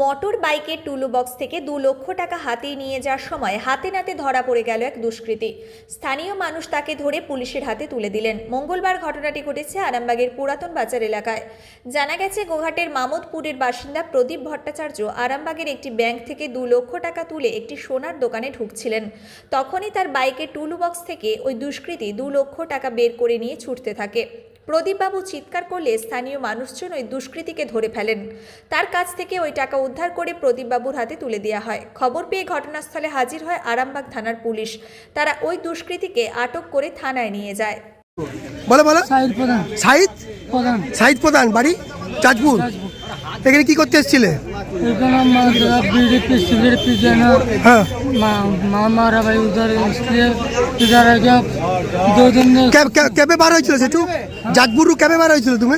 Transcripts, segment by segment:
Motor বাইকের টুলু box থেকে দু লক্ষ টাকা হাতিয়ে নিয়ে যাওয়ার সময় হাতে নাতে ধরা পড়ে গেল এক দুষ্কৃতী। স্থানীয় মানুষ তাকে ধরে পুলিশের হাতে তুলে দিলেন। মঙ্গলবার ঘটনাটি ঘটেছে আরামবাগের পুরাতন বাজার এলাকায়। জানা গেছে গোঘাটের মামদপুরের বাসিন্দা প্রদীপ ভট্টাচার্য আরামবাগের একটি ব্যাংক থেকে দু লক্ষ টাকা তুলে একটি সোনার দোকানে ঢুকছিলেন। তখনই তার বাইকের টুলু বক্স থেকে ওই দুষ্কৃতী দু লক্ষ টাকা বের করে নিয়ে ছুটতে থাকে। প্রদীপবাবু চিৎকার করলে স্থানীয় মানুষজন ওই দুষ্কৃতীকে ধরে ফেলেন। তার কাছ থেকে ওই টাকা উদ্ধার করে প্রদীপবাবুর হাতে তুলে দেওয়া হয়। খবর পেয়ে ঘটনাস্থলে হাজির হয় আরামবাগ থানার পুলিশ। তারা ওই দুষ্কৃতীকে আটক করে থানায় নিয়ে যায়। বলো বলো। সাহিদ প্রধান। সাহিদ? প্রধান। সাহিদ প্রধান বাড়ি? চাঁদপুর। এখানে কি করতে এসেছিলে? মামারা হ্যাঁ। কেবে বার হয়েছিল সেটু? জাজপুরু কেবে বার হয়েছিল তুমি?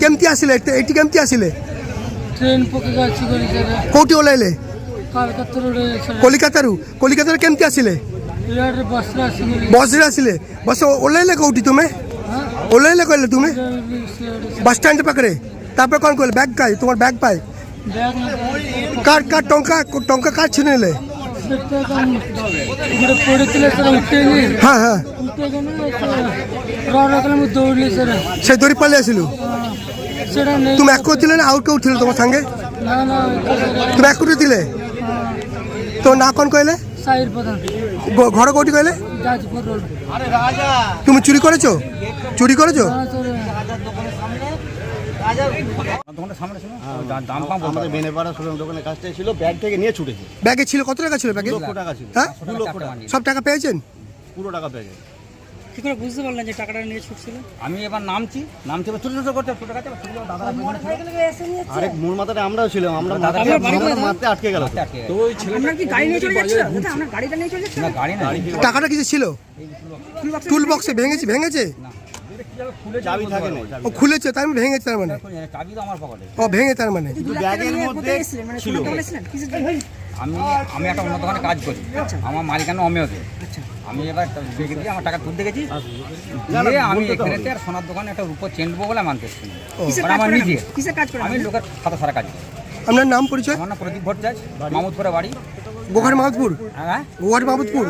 কেমতি আসিলে? এটি কেমতি আসিলে? কোটি ওলাইলে কলিকাতারু কলিকাতার? কেমতি আসলে? বসে আসলে? বসে ওলাইলে কোটি তুমি? ওলাইলে করলে তুমি? বাস স্ট্যান্ডে পাকড়ে। তারপরে কোন করলে ব্যাগ কাজ তোমার ব্যাগ পাই। কার কার টঙ্কা টঙ্কা কার ছিনে নিলে হ্যাঁ, হ্যাঁ। সে দৌড়ি পালিয়ে আসিল। তুমি এক ছিলে না আউট কেউ তোমার সঙ্গে? তুমি এক দিলে? তো না কোন কইলে? ঘরে ঘর কোটি কইলে? তুমি চুরি করেছ? চুরি করেছ? ছিল কত টাকা ছিল ব্যাগে? হ্যাঁ? সব টাকা পেয়েছেন? পুরো টাকা পেয়েছেন কি করে বুঝতে পারলেন যে টাকাটা নিয়ে ছুটছিল? আমি এবার নামছি নামছি এবার ছোট ছোট করতে ছোট কাছে দাদা আরে মোড় মাথাটা আমরাও ছিলাম আমরা মারতে আটকে গেল তো। আপনার কি গাড়ি নিয়ে চলে যাচ্ছিল গাড়িটা নিয়ে চলে যাচ্ছিল না গাড়ি না। টাকাটা কিছু ছিল? টুল বক্সে ভেঙেছে ভেঙেছে? চাবি থাকে না ও খুলেছে তার মানে ভেঙেছে তার মানে। চাবি তো আমার পকেটে ও ভেঙে তার মানে। ব্যাগের মধ্যে মানে ছিল। আমি আমি একটা অন্য দোকানে কাজ করি। আমার মালিকানা অমেয়তে আমি এবার বেগে দিয়ে আমার টাকা তুলতে গেছি দিয়ে আমি এখানেতে আর সোনার দোকানে একটা রূপো চেন দেবো বলে মানতে মানে আমার নিজে। আমি লোকের খাতা সারা কাজ করি। আপনার নাম পরিচয়? আমার নাম প্রদীপ ভট্টাচার্য মামুদপুরে বাড়ি। গোঘাট মাহমুদপুর হ্যাঁ গোঘাট মাহমুদপুর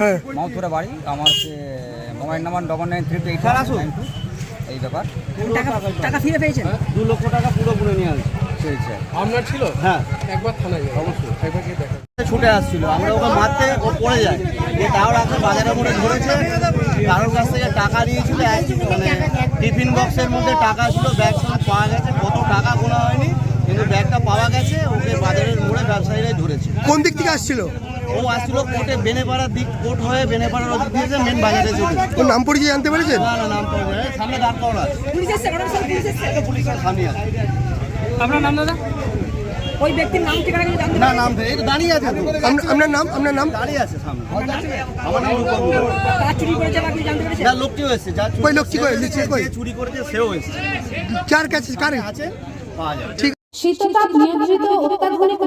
হ্যাঁ। মামুদপুরে বাড়ি আমার mobile number double nine three two eight এই ব্যাপার। টাকা টাকা ফিরে পেয়েছেন? দু লক্ষ টাকা পুরো পুরো নিয়ে আসছে আপনার ছিল? হ্যাঁ। একবার থানায় যাও অবশ্যই। একবার গিয়ে দেখা ছুটে আসছিল। আমরা ওকে মারতে ও পড়ে যায়। তাও রাখে বাজারের মোড়ে ধরেছে। কারোর কাছ থেকে টাকা নিয়েছিল। এক মানে টিফিন বক্সের মধ্যে টাকা ছিল ব্যাগ পাওয়া গেছে। কত টাকা গোনা হয়নি কিন্তু ব্যাগটা পাওয়া গেছে। ওকে বাজারের মোড়ে ব্যবসায়ীরাই ধরেছে। কোন দিক থেকে আসছিল? ও আসছিল কোর্টে বেনেপাড়ার দিক কোর্ট হয়ে বেনেপাড়ার ওদিক দিয়েছে মেন বাজারে চলে ওর নাম পরিচয় জানতে পেরেছেন? না না নাম না। সামনে দাঁড় এসছে পুলিশের সামনে আছে। আপনার নাম দাদা? ওই ব্যক্তির নাম ঠিকানা কিছু জানতে না নাম এই তো দাঁড়িয়ে আছে আপনার নাম আপনার নাম? দাঁড়িয়ে আছে সামনে। আমার নাম রূপম। চুরি করেছে বা কিছু জানতে পেরেছে? না লোকটি হয়েছে যা চুরি কই লোকটি কই? লিখছে কই? চুরি করেছে সেও হয়েছে। কার কাছে কার? আছে পাওয়া যাবে। ঠিক। শীততাপ নিয়ন্ত্রিত